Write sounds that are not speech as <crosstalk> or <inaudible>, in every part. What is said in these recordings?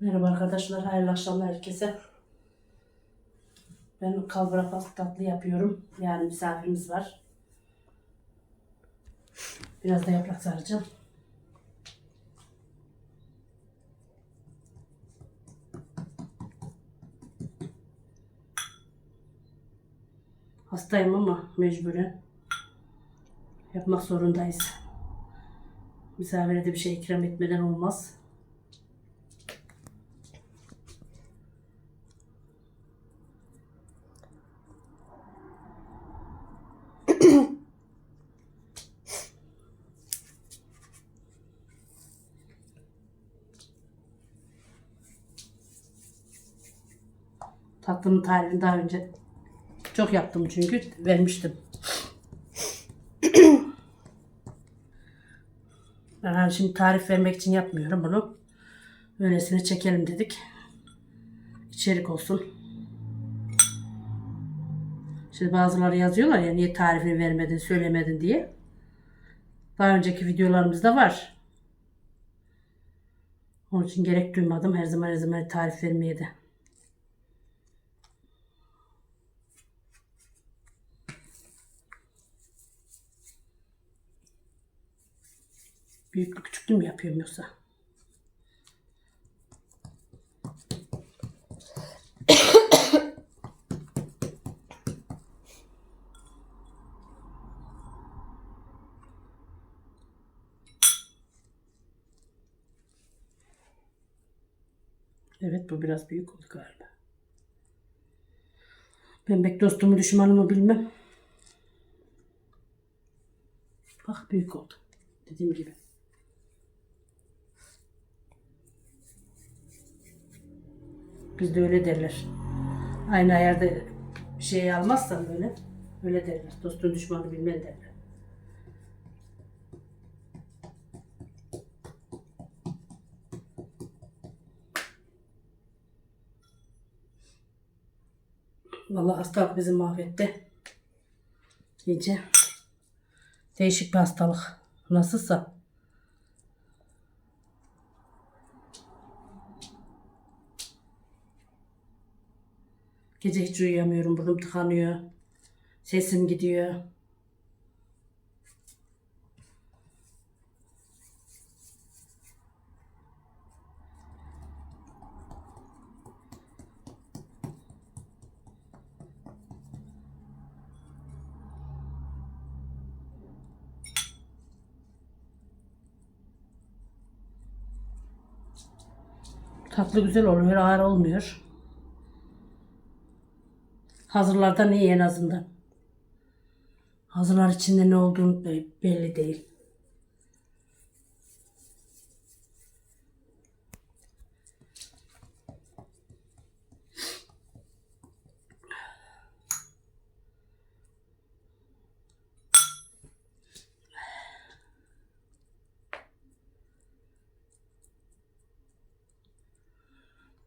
Merhaba arkadaşlar, hayırlı akşamlar herkese. Ben kalbura pasta tatlı yapıyorum. Yani misafirimiz var. Biraz da yaprak saracağım. Hastayım ama mecburen yapmak zorundayız. Misafire de bir şey ikram etmeden olmaz. Tatlının tarifini daha önce çok yaptım çünkü vermiştim. <clears throat> Ben hani şimdi tarif vermek için yapmıyorum bunu. Öylesine çekelim dedik. İçerik olsun. Şimdi bazıları yazıyorlar ya niye tarifini vermedin, söylemedin diye. Daha önceki videolarımızda var. Onun için gerek duymadım. Her zaman her zaman tarif vermeye de. Büyüklü küçüklü mü yapıyorum yoksa? Evet bu biraz büyük oldu galiba. Ben pek dostumu düşmanımı bilmem. Bak büyük oldu. Dediğim gibi. Bizde öyle derler. Aynı ayarda şey almazsan böyle öyle derler. Dostun düşmanı bilmen derler. Vallahi hastalık bizi mahvetti. İyice. Değişik bir hastalık. Nasılsa. Gece hiç uyuyamıyorum. Burnum tıkanıyor. Sesim gidiyor. Tatlı güzel oluyor, ağır olmuyor. Hazırlardan iyi en azından. Hazırlar içinde ne olduğunu da belli değil.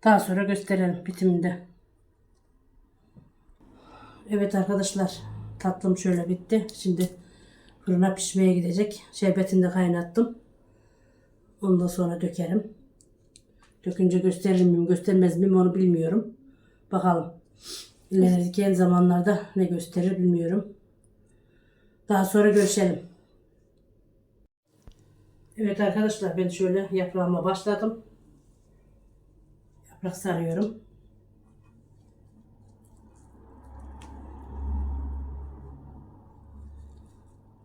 Daha sonra gösterelim bitiminde. Evet arkadaşlar tatlım şöyle bitti. Şimdi fırına pişmeye gidecek. Şerbetini de kaynattım. Ondan sonra dökerim. Dökünce gösteririm miyim göstermez miyim onu bilmiyorum. Bakalım. İleriki zamanlarda ne gösterir bilmiyorum. Daha sonra görüşelim. Evet arkadaşlar ben şöyle yaprağıma başladım. Yaprak sarıyorum.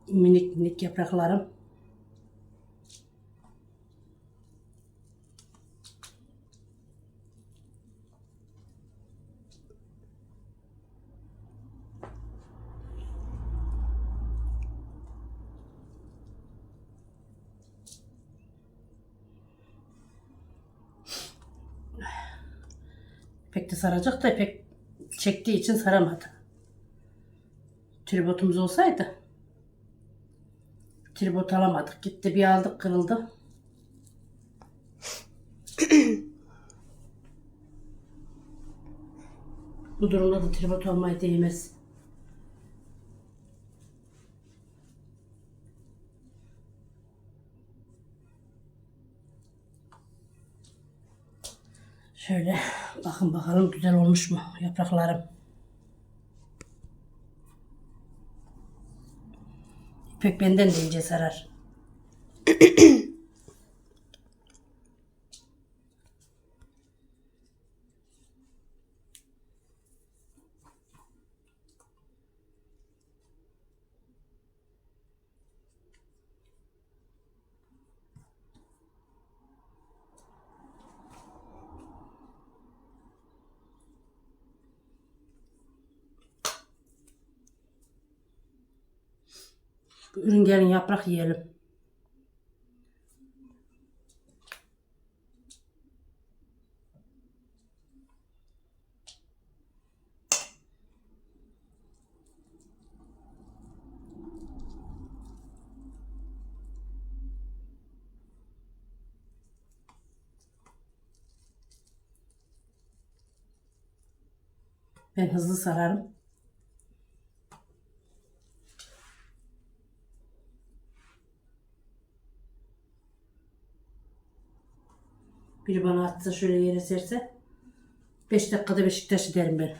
Minik minik yapraklarım. Pek de saracak da pek çektiği için saramadı. Tribotumuz olsaydı tribot alamadık. Gitti bir aldık kırıldı. Bu durumda da tribot olmaya değmez. Şöyle bakın bakalım güzel olmuş mu yapraklarım. İpek benden de ince sarar. <coughs> Buyurun gelin yaprak yiyelim. Ben hızlı sararım. Biri bana atsa şöyle yere serse 5 dakikada Beşiktaş derim ben.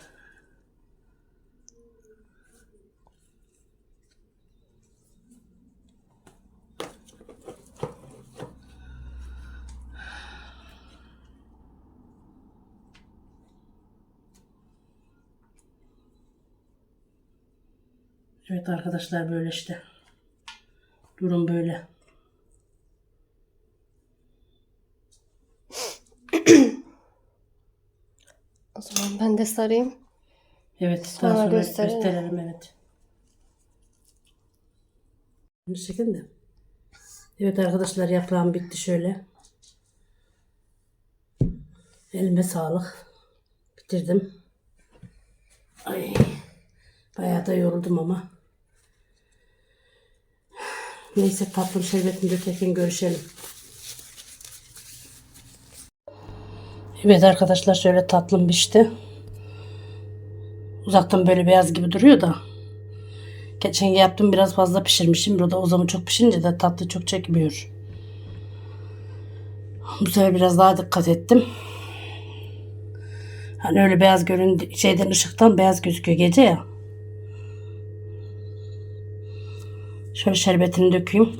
Evet arkadaşlar böyle işte. Durum böyle. O zaman ben de sarayım. Evet, Sonra sonra gösterelim. gösterelim. evet. Bu şekilde. Evet arkadaşlar yaprağım bitti şöyle. Elime sağlık. Bitirdim. Ay. Bayağı da yoruldum ama. Neyse tatlım şerbetini dökerken görüşelim. Evet arkadaşlar şöyle tatlım pişti. Uzaktan böyle beyaz gibi duruyor da. Geçen yaptım biraz fazla pişirmişim. Burada o zaman çok pişince de tatlı çok çekmiyor. Bu sefer biraz daha dikkat ettim. Hani öyle beyaz görün şeyden ışıktan beyaz gözüküyor gece ya. Şöyle şerbetini dökeyim.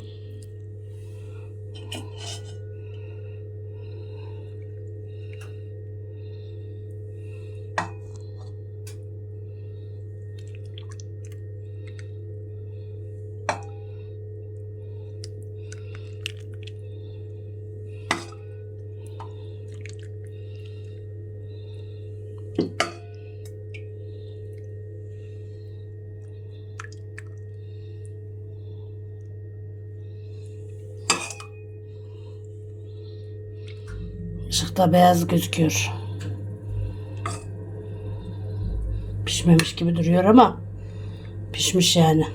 Işıkta beyaz gözüküyor. Pişmemiş gibi duruyor ama pişmiş yani.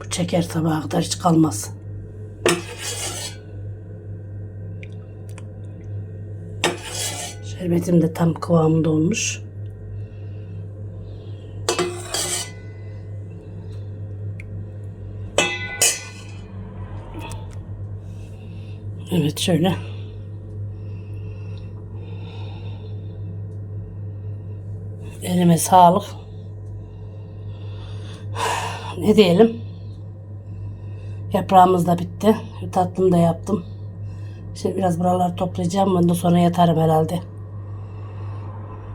Bu çeker tabağa kadar hiç kalmaz. Şerbetim de tam kıvamında olmuş. Evet şöyle. Elime sağlık. Ne diyelim? Yaprağımız da bitti. Tatlım da yaptım. Şimdi biraz buraları toplayacağım. Ondan sonra yatarım herhalde.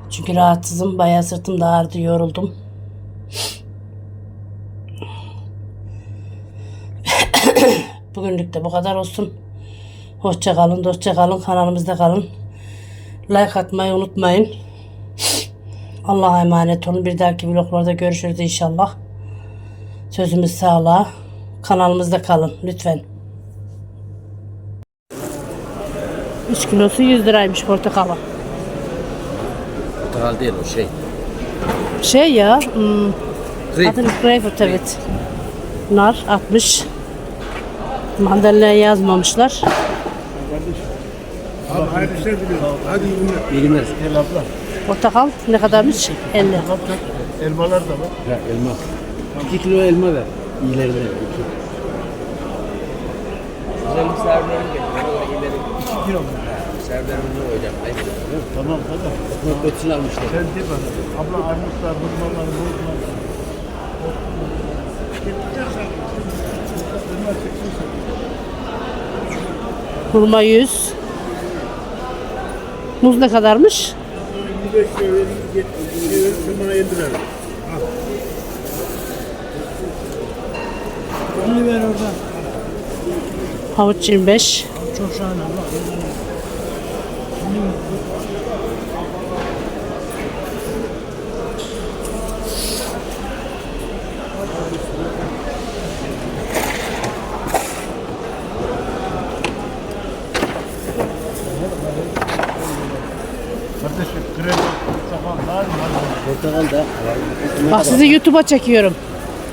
Çünkü rahatsızım. Bayağı sırtım da ağrıdı. Yoruldum. <coughs> Bugünlük de bu kadar olsun. Hoşça kalın, dostça kalın, kanalımızda kalın. Like atmayı unutmayın. Allah'a emanet olun. Bir dahaki vloglarda görüşürüz inşallah. Sözümüz sağlığa. Kanalımızda kalın lütfen. 3 kilosu 100 liraymış portakalı. Portakal değil o şey. Şey ya, hmm, adını Greyfurt evet. Nar 60. Mandalina yazmamışlar. Abi hayırlı işler diliyorum. Hadi iyi günler. İyi günler. Gel abla. Portakal ne kadarmış? 50. Elmalar da var. Ha, elma. 2 kilo elma ver. İyilerine. Güzel bir serverim getir. 2 kilo mu? Serverimini hocam. Tamam tamam. Ekmek ötüsünü almışlar. Sen de bana. Abla armutlar, hurmalar, hurmalar. Hurma 100. Muz ne kadarmış? 25 lira verin, 70 lira verin, sen bana 50 lira. Onu ver oradan. Havuç 25. Çok şahane. Kardeşim Portakal da var. Bak sizi YouTube'a çekiyorum.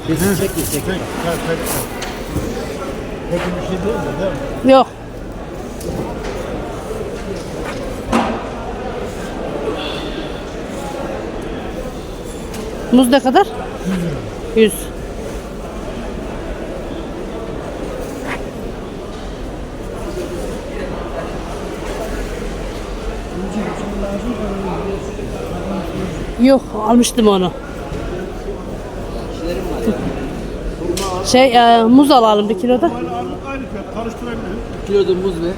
Kesin çek çek. Peki, peki. Bir şey değil mi? Değil mi? Yok. Muz ne kadar? 100. Yok almıştım onu. Şey e, muz alalım bir kiloda. Karıştırabilirim. Kilo da muz ver.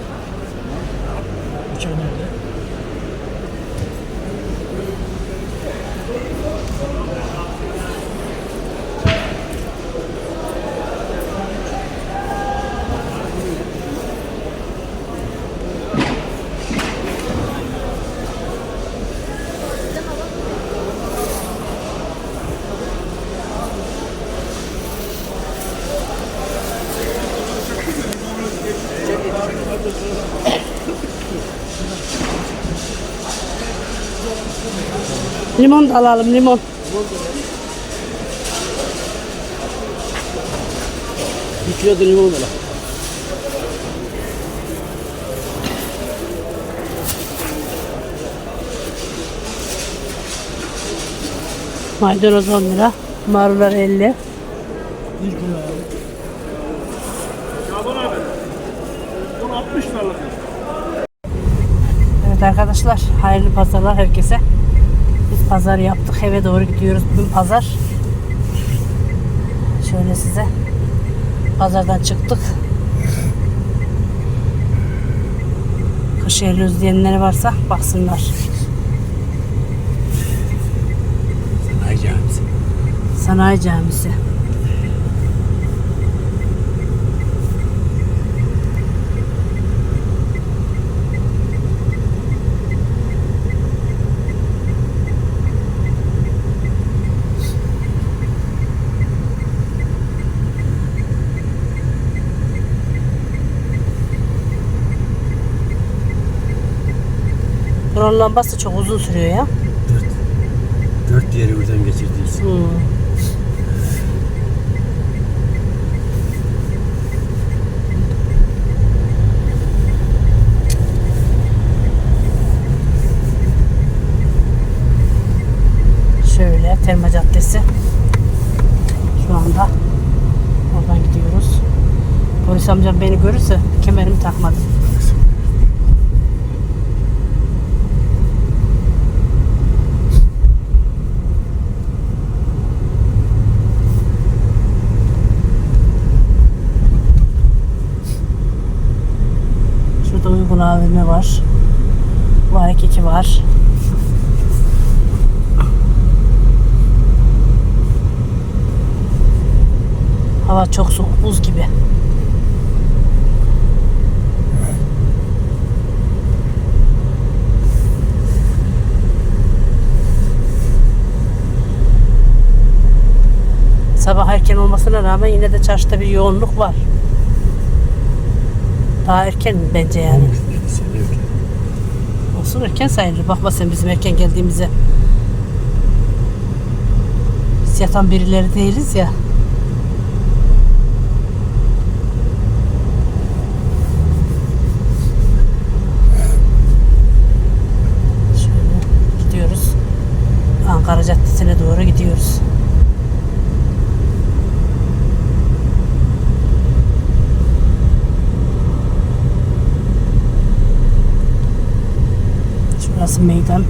Limon da alalım limon. Bir kilo da limon ver. Maydanoz 10 lira. Marullar 50. Şaban abi. Bunu 60 liralık. Evet arkadaşlar hayırlı pazarlar herkese. Pazar yaptık eve doğru gidiyoruz bugün pazar. Şöyle size pazardan çıktık. Kırşehir'i özleyenleri varsa baksınlar. Sanayi camisi. Sanayi Camisi. Buranın lambası çok uzun sürüyor ya. Dört. Dört yeri buradan geçirdiyiz. Hmm. Şöyle Terma Caddesi. Şu anda oradan gidiyoruz. Polis amcam beni görürse kemerimi takmadım. Uygun AVM var. Var keki var. Hava çok soğuk, buz gibi. Sabah erken olmasına rağmen yine de çarşıda bir yoğunluk var. Daha erken bence yani. Olsun erken sayılır. Bakma sen bizim erken geldiğimize. Biz yatan birileri değiliz ya. Şöyle gidiyoruz. Caddesi'ne doğru gidiyoruz. Şurası meydan.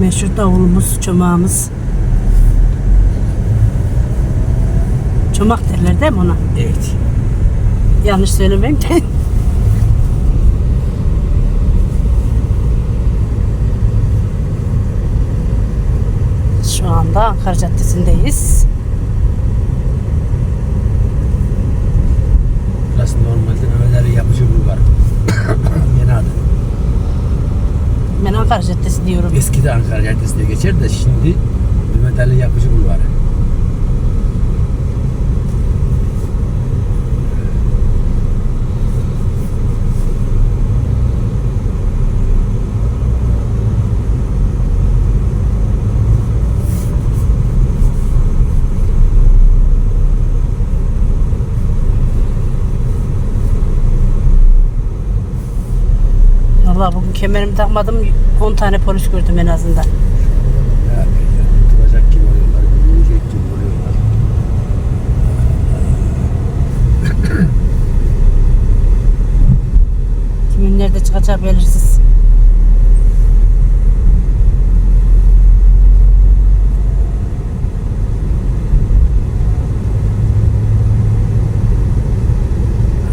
Meşhur davulumuz, çomağımız. Çomak derler değil mi ona? Evet. Yanlış söylemeyeyim de. <laughs> Şu anda Ankara Caddesi'ndeyiz. Burası normalde Mehmet Ali Yapıcı Bulvarı. Yeni adı. Ben Ankara Caddesi diyorum. Eskide Ankara Caddesi diye geçer de şimdi Mehmet Ali Yapıcı Bulvarı. Vallahi bugün kemerimi takmadım. 10 tane polis gördüm en azından. Ne yapıyor ya? Duracak gibi oluyorlar, yürüyecek gibi oluyorlar. Kimin nerede çıkacağı belirsiz.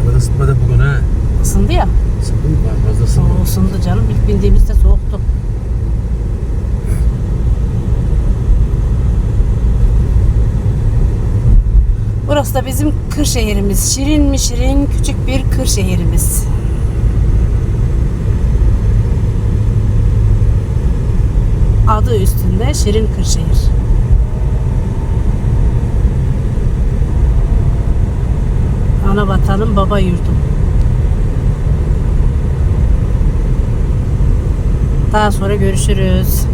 Arabada ısıtmadı bugün ha. Isındı ya. Isındı mı? Ben fazla O ısınmadım. Isındı canım. İlk bindiğimizde soğuktu. Burası da bizim kır şehrimiz. Şirin mi şirin küçük bir kır şehrimiz. Adı üstünde Şirin Kırşehir. Ana vatanım baba yurdum. Daha sonra görüşürüz.